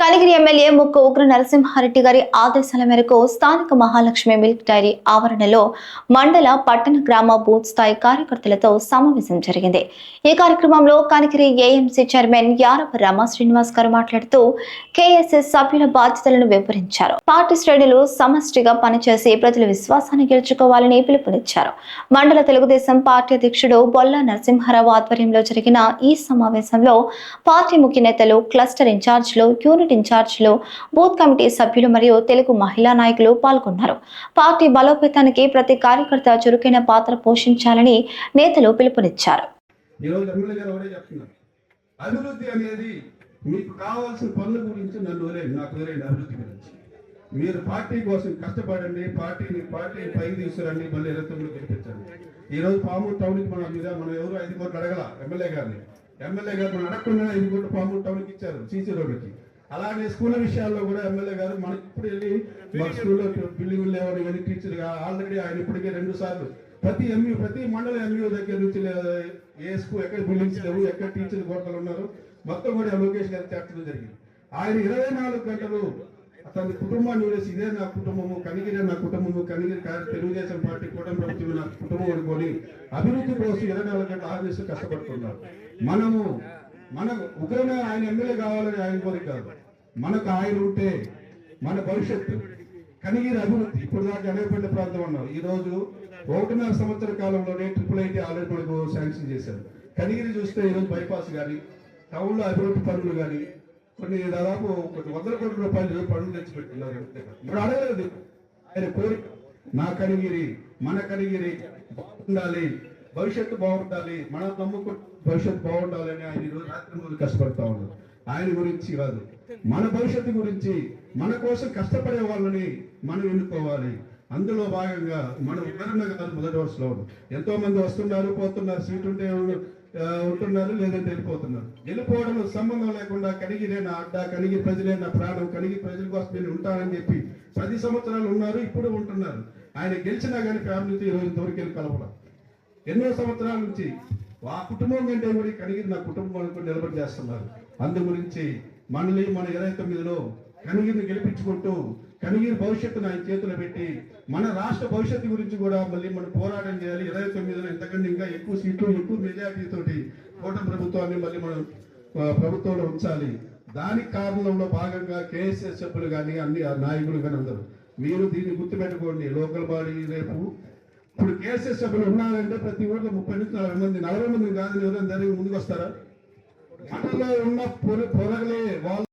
Kanigiri MLA ముక్కు ఉగ్ర నరసింహారెడ్డి గారి ఆదేశాల మేరకు స్థానిక మహాలక్ష్మి మిల్క్ డైరీ ఆవరణలో మండల పట్టణ గ్రామ బూత్ స్థాయి కార్యకర్తలతో సమావేశం జరిగింది. ఈ కార్యక్రమంలో కనిగిరి ఏఎంసీ చైర్మన్ యారవ రమ శ్రీనివాస్ గారు మాట్లాడుతూ కేఎస్ఎస్ సభ్యుల బాధ్యతలను వివరించారు. పార్టీ శ్రేణులు సమష్టిగా పనిచేసి ప్రజల విశ్వాసాన్ని గెలుచుకోవాలని పిలుపునిచ్చారు. మండల తెలుగుదేశం పార్టీ అధ్యక్షుడు బొల్ల నరసింహారావు ఆధ్వర్యంలో జరిగిన ఈ సమావేశంలో పార్టీ ముఖ్య నేతలు క్లస్టర్ ఇన్ఛార్జీలు యూనిట్ యూనిట్ ఇన్ఛార్జీలు బూత్ కమిటీ సభ్యులు మరియు తెలుగు మహిళా నాయకులు పాల్గొన్నారు. పార్టీ బలోపేతానికి ప్రతి కార్యకర్త చురుకైన పాత్ర పోషించాలని నేతలు పిలుపునిచ్చారు. అభివృద్ధి అనేది మీకు కావాల్సిన పనుల గురించి నన్ను వదిలేండి నాకు వదిలేండి అభివృద్ధి గురించి. మీరు పార్టీ కోసం కష్టపడండి పార్టీని పార్టీని పైకి తీసుకురండి మళ్ళీ ఇరవై తొమ్మిది గెలిపించండి. ఈరోజు రోజు పామూరు టౌన్కి మనం మీద మనం ఎవరు ఐదు కోట్లు అడగల? ఎమ్మెల్యే గారిని. ఎమ్మెల్యే గారు మనం అడగకుండా ఐదు కోట్లు పామూరు టౌన్కి ఇచ్చారు సీసీ రోడ్డుకి. అలాగే స్కూల్ విషయాల్లో కూడా ఎమ్మెల్యే గారు మనకి ఇప్పుడు వెళ్ళి మా స్కూల్లో బిల్డింగ్ లేవని కానీ టీచర్ ఆల్రెడీ ఆయన ఇప్పటికే రెండు సార్లు ప్రతి ఎంయూ ప్రతి మండల ఎంయూ దగ్గర నుంచి ఏ స్కూల్ ఎక్కడ బిల్డింగ్స్ లేవు ఎక్కడ టీచర్ కోటలు ఉన్నారు మొత్తం కూడా లోకేష్ గారు చేర్చడం జరిగింది. ఆయన ఇరవై నాలుగు గంటలు అతని కుటుంబాన్ని వదిలేసి ఇదే నా కుటుంబము కనిగిరే నా కుటుంబము కనిగిరి కా- తెలుగుదేశం పార్టీ కూటమి ప్రభుత్వం నా కుటుంబం అనుకొని అభివృద్ధి కోసం ఇరవై నాలుగు గంటలు ఆరు కష్టపడుతున్నారు. మనము మనకు ఉగ్రమే ఆయన ఎమ్మెల్యే కావాలని ఆయన కోరిక కాదు. మనకు ఆయన ఉంటే మన భవిష్యత్తు. కనిగిరి అభివృద్ధి ఇప్పుడు దాకా అనేపల్లి ప్రాంతం అన్నారు. ఈ రోజు ఒకటిన్నర సంవత్సర కాలంలోనే ట్రిపుల్ ఐటీ ఆల్రెడీ మనకు శాంక్షన్ చేశారు. కనిగిరి చూస్తే ఈరోజు బైపాస్ కానీ టౌన్లో అభివృద్ధి పనులు కానీ కొన్ని దాదాపు కొన్ని వందల కోట్ల రూపాయలు పనులు తెచ్చిపెట్టున్నారు ఇప్పుడు అడగలేదు. ఆయన కోరిక నా కనిగిరి మన కనిగిరి బాగుండాలి. భవిష్యత్తు బాగుండాలి మనం నమ్ముకు భవిష్యత్తు బాగుండాలని ఆయన ఈరోజు రాత్రి రోజు కష్టపడతా ఉన్నారు ఆయన గురించి కాదు మన భవిష్యత్తు గురించి మన కోసం కష్టపడే వాళ్ళని మనం ఎన్నుకోవాలి. అందులో భాగంగా మనం ఎవరన్నా కాదు మొదటి వరుసలో ఎంతో మంది వస్తున్నారు పోతున్నారు సీట్ ఉంటే ఉంటున్నారు లేదంటే వెళ్ళిపోతున్నారు. వెళ్ళిపోవడం సంబంధం లేకుండా కనిగిరే నా అడ్డ కలిగి ప్రజలే నా ప్రాణం కలిగి ప్రజల కోసం నేను ఉంటానని చెప్పి పది సంవత్సరాలు ఉన్నారు ఇప్పుడు ఉంటున్నారు. ఆయన గెలిచినా కానీ ఫ్యామిలీతో ఈరోజు తోరికెళ్ళి కలపడం ఎన్నో సంవత్సరాల నుంచి ఆ కుటుంబం కంటే కూడా కనిగిరి నా కుటుంబం అనుకుని నిలబడి చేస్తున్నారు. అందు గురించి మనల్ని మన ఇరవై తొమ్మిదిలో కనిగిరిని గెలిపించుకుంటూ కనిగిరి భవిష్యత్తును ఆయన చేతులు పెట్టి మన రాష్ట్ర భవిష్యత్తు గురించి కూడా మళ్ళీ మనం పోరాటం చేయాలి. ఇరవై తొమ్మిదిలో ఎంతకంటే ఇంకా ఎక్కువ సీట్లు ఎక్కువ మెజార్టీ కోట కూటమి ప్రభుత్వాన్ని మళ్ళీ మనం ప్రభుత్వంలో ఉంచాలి. దానికి కారణంలో భాగంగా కేఎస్ఎస్ సభ్యులు కానీ అన్ని నాయకులు కానీ అందరూ. మీరు దీన్ని గుర్తుపెట్టుకోండి. లోకల్ బాడీ రేపు ఇప్పుడు కేసీఆర్ సభ్యులు ఉన్నారంటే ప్రతి ఊళ్ళో ముప్పై నుంచి నలభై మంది నలభై మంది కాదు ఎవరైనా జరిగి ముందుకు వస్తారా? మనలో ఉన్న పొర పొరగలే వాళ్ళు